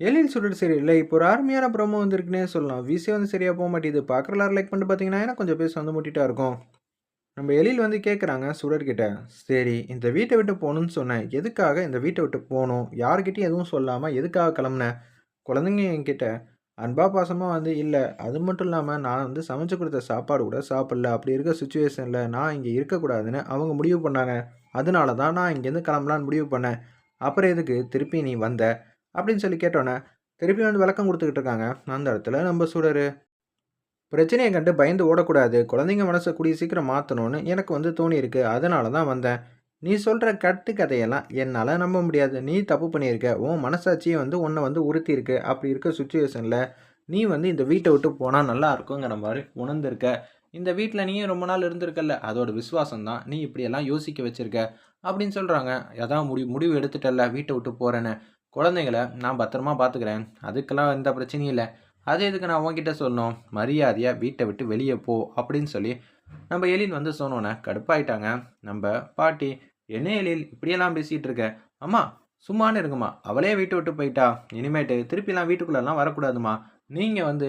எழில் சுடர் சரி இல்லை இப்போ ஒரு ஆர்மியான ப்ரோமோ வந்திருக்குன்னே சொல்லலாம். விசே வந்து சரியாக போக மாட்டேது பார்க்குறலாம் லைக் பண்ணிட்டு பார்த்தீங்கன்னா ஏன்னா கொஞ்சம் பேச வந்து முட்டிட்டா இருக்கும். நம்ம எழில் வந்து கேட்குறாங்க சுடர்கிட்ட சரி இந்த வீட்டை விட்டு போகணும்னு சொன்னேன். எதுக்காக இந்த வீட்டை விட்டு போகணும்? யார்கிட்டையும் எதுவும் சொல்லாமல் எதுக்காக கிளம்புனேன் குழந்தைங்க என்கிட்ட அன்பா பாசமாக வந்து இல்லை அது மட்டும் இல்லாமல் நான் வந்து சமைச்சு கொடுத்த சாப்பாடு கூட சாப்பிடல. அப்படி இருக்க சுச்சுவேஷனில் நான் இங்கே இருக்கக்கூடாதுன்னு அவங்க முடிவு பண்ணாங்க. அதனால தான் நான் இங்கேருந்து கிளம்பலான்னு முடிவு பண்ணேன். அப்புறம் எதுக்கு திருப்பி நீ வந்த? அப்படின்னு சொல்லி கேட்டோன்னே திருப்பி வந்து விளக்கம் கொடுத்துக்கிட்டு இருக்காங்க. அந்த இடத்துல நம்ம சுடரு. பிரச்சனையை கண்டு பயந்து ஓடக்கூடாது. குழந்தைங்க மனசை கூடிய சீக்கிரம் மாற்றணும்னு எனக்கு வந்து தோணி இருக்கு அதனால தான் வந்தேன். நீ சொல்கிற கட்டு கதையெல்லாம் என்னால் நம்ப முடியாது. நீ தப்பு பண்ணியிருக்க. உன் மனசாட்சியை வந்து உன்னை வந்து உறுத்தியிருக்கு. அப்படி இருக்க சுச்சுவேஷனில் நீ வந்து இந்த வீட்டை விட்டு போனால் நல்லா இருக்குங்கிற மாதிரி உணர்ந்திருக்க. இந்த வீட்டில் நீயும் ரொம்ப நாள் இருந்திருக்கல்ல. அதோட விசுவாசம் தான். நீ இப்படியெல்லாம் யோசிக்க வச்சுருக்க. அப்படின்னு சொல்கிறாங்க அதான் முடிவு முடிவு எடுத்துட்டல்ல. வீட்டை விட்டு போகிறேன்னு குழந்தைங்கள நான் பத்திரமா பார்த்துக்கிறேன் அதுக்கெல்லாம் எந்த பிரச்சனையும் இல்லை. அது எதுக்கு நான் உங்ககிட்ட சொல்லணும்? மரியாதையாக வீட்டை விட்டு வெளியே போ அப்படின்னு சொல்லி நம்ம எழில் வந்து சொன்னோன்னே கடுப்பாயிட்டாங்க. நம்ம பாட்டி என்ன எழில் இப்படியெல்லாம் பேசிகிட்டு இருக்க? அம்மா சும்மானு இருக்குமா அவளே வீட்டை விட்டு போயிட்டா. இனிமேட்டு திருப்பிலாம் வீட்டுக்குள்ளெல்லாம் வரக்கூடாதும்மா. நீங்கள் வந்து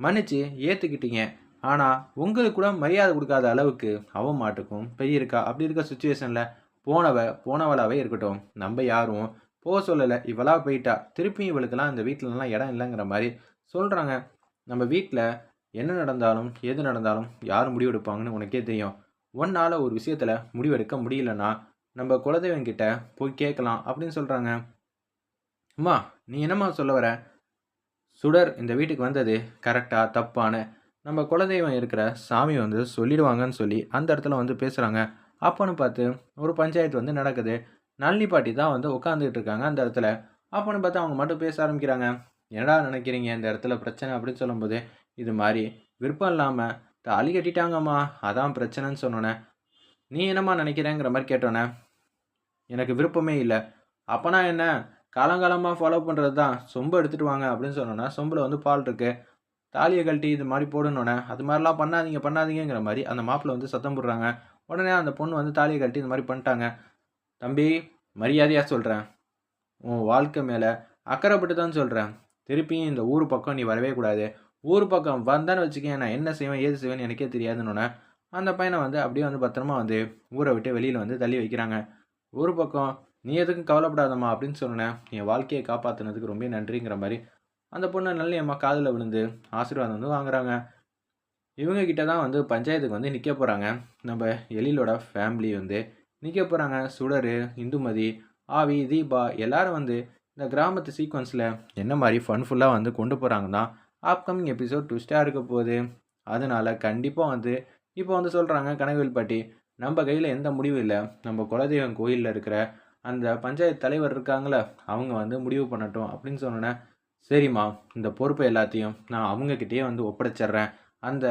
மன்னிச்சு ஏற்றுக்கிட்டீங்க ஆனால் உங்களுக்கு கூட மரியாதை கொடுக்காத அளவுக்கு அவ மாட்டுக்கும். பெரிய இருக்கா அப்படி இருக்க சுச்சுவேஷனில் போனவ போனவளாவே இருக்கட்டும். நம்ம யாரும் போக சொல்லலை. இவளா போயிட்டா. திருப்பியும் இவளுக்கெல்லாம் இந்த வீட்டிலலாம் இடம் இல்லைங்கிற மாதிரி சொல்கிறாங்க நம்ம வீட்டில் என்ன நடந்தாலும் எது நடந்தாலும் யார் முடிவெடுப்பாங்கன்னு உனக்கே தெரியும். ஒன்னால் ஒரு விஷயத்தில் முடிவெடுக்க முடியலன்னா நம்ம குலதெய்வம் கிட்ட போய் கேட்கலாம் அப்படின்னு சொல்கிறாங்க அம்மா நீ என்னம்மா சொல்ல வர? சுடர் இந்த வீட்டுக்கு வந்தது கரெக்டாக தப்பான நம்ம குலதெய்வம் இருக்கிற சாமி வந்து சொல்லிடுவாங்கன்னு சொல்லி அந்த இடத்துல வந்து பேசுகிறாங்க அப்போன்னு பார்த்து ஒரு பஞ்சாயத்து வந்து நடக்குது. நளினி பாட்டி தான் வந்து உட்காந்துக்கிட்டு இருக்காங்க அந்த இடத்துல. அப்போன்னு பார்த்து அவங்க மட்டும் பேச ஆரம்பிக்கிறாங்க. என்னடா நினைக்கிறீங்க இந்த இடத்துல பிரச்சனை அப்படின்னு சொல்லும்போது இது மாதிரி விருப்பம் இல்லாமல் தாலி கட்டிட்டாங்கம்மா அதான் பிரச்சனைன்னு சொன்னோன்னே நீ என்னம்மா நினைக்கிறேங்கிற மாதிரி கேட்டோன்னே எனக்கு விருப்பமே இல்லை. அப்போனா என்ன? காலங்காலமாக ஃபாலோ பண்ணுறது தான். சொம்பு எடுத்துகிட்டு வாங்க அப்படின்னு சொன்னோன்னா சொம்பில் வந்து பால் இருக்குது தாலியை கழட்டி இது மாதிரி போடணுன்னே அது மாதிரிலாம் பண்ணாதீங்க பண்ணாதீங்கிற மாதிரி அந்த மாப்பிள்ளை வந்து சத்தம் போடுறாங்க. உடனே அந்த பொண்ணு வந்து தாலியை கழட்டி இந்த மாதிரி பண்ணிட்டாங்க. தம்பி மரியாதையாக சொல்கிறேன் உன் வாழ்க்கை மேலே அக்கறைப்பட்டு தான் சொல்கிறேன் திருப்பியும் இந்த ஊர் பக்கம் நீ வரவே கூடாது. ஊர் பக்கம் வந்தான்னு வச்சுக்கேன் நான் என்ன செய்வேன் ஏது செய்வேன்னு எனக்கே தெரியாதுன்னு அந்த பையனை வந்து அப்படியே வந்து பத்திரமா வந்து ஊரை விட்டு வெளியில் வந்து தள்ளி வைக்கிறாங்க. ஊர் பக்கம் நீ எதுக்கும் கவலைப்படாதம்மா அப்படின்னு சொன்னேன் என் வாழ்க்கையை காப்பாற்றினதுக்கு ரொம்ப நன்றிங்கிற மாதிரி அந்த பொண்ணு நல்ல அம்மா காதில் விழுந்து ஆசீர்வாதம் வந்து வாங்குறாங்க. இவங்க கிட்ட தான் வந்து பஞ்சாயத்துக்கு வந்து நிற்க போகிறாங்க நம்ம எழிலோட ஃபேமிலி வந்து நிற்க போகிறாங்க சுடர் இந்துமதி ஆவி தீபா எல்லாரும் வந்து இந்த கிராமத்து சீக்வன்ஸில் என்ன மாதிரி ஃபன்ஃபுல்லாக வந்து கொண்டு போகிறாங்கன்னா அப்கமிங் எபிசோட் ட்விஸ்ட்டாக இருக்க போகுது. அதனால் கண்டிப்பாக வந்து இப்போ வந்து சொல்கிறாங்க கனகவேல் பாட்டி நம்ம கையில் எந்த முடிவும் இல்லை. நம்ம குலதெய்வம் கோயிலில் இருக்கிற அந்த பஞ்சாயத்து தலைவர் இருக்காங்களே அவங்க வந்து முடிவு பண்ணட்டும் அப்படின்னு சொன்னோன்னே சரிம்மா இந்த பொறுப்பை எல்லாத்தையும் நான் அவங்கக்கிட்டேயே வந்து ஒப்படைச்சிட்றேன். அந்த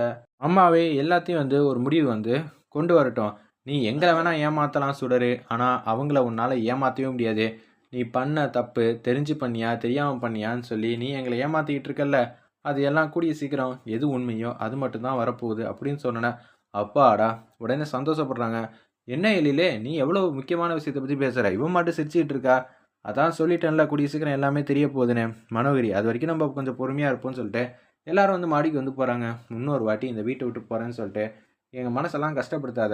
அம்மாவே எல்லாத்தையும் வந்து ஒரு முடிவு வந்து கொண்டு வரட்டும். நீ எங்களை வேணால் ஏமாற்றலாம் சுடரு. ஆனால் அவங்கள உன்னால் ஏமாற்றவே முடியாது. நீ பண்ண தப்பு தெரிஞ்சு பண்ணியா தெரியாமல் பண்ணியான்னு சொல்லி நீ எங்களை ஏமாற்றிக்கிட்டு இருக்கல்ல. அது எல்லாம் கூடிய சீக்கிரம். எது உண்மையோ அது மட்டும்தான் வரப்போகுது அப்படின்னு சொன்னேன் அப்பாடா உடனே சந்தோஷப்படுறாங்க. என்ன எழிலே நீ எவ்வளோ முக்கியமான விஷயத்தை பற்றி பேசுகிற இவன் மட்டும் சிரிச்சிட்டு இருக்கா? அதான் சொல்லிட்டேன்ல கூடிய சீக்கிரம் எல்லாமே தெரிய போகுதுன்னு. மனோகிரி அது வரைக்கும் நம்ம கொஞ்சம் பொறுமையாக இருப்போம்னு சொல்லிட்டு எல்லாரும் வந்து மாடிக்கு வந்து போகிறாங்க இன்னொரு வாட்டி இந்த வீட்டை விட்டு போகிறேன்னு சொல்லிட்டு எங்கள் மனசெல்லாம் கஷ்டப்படுத்தாத.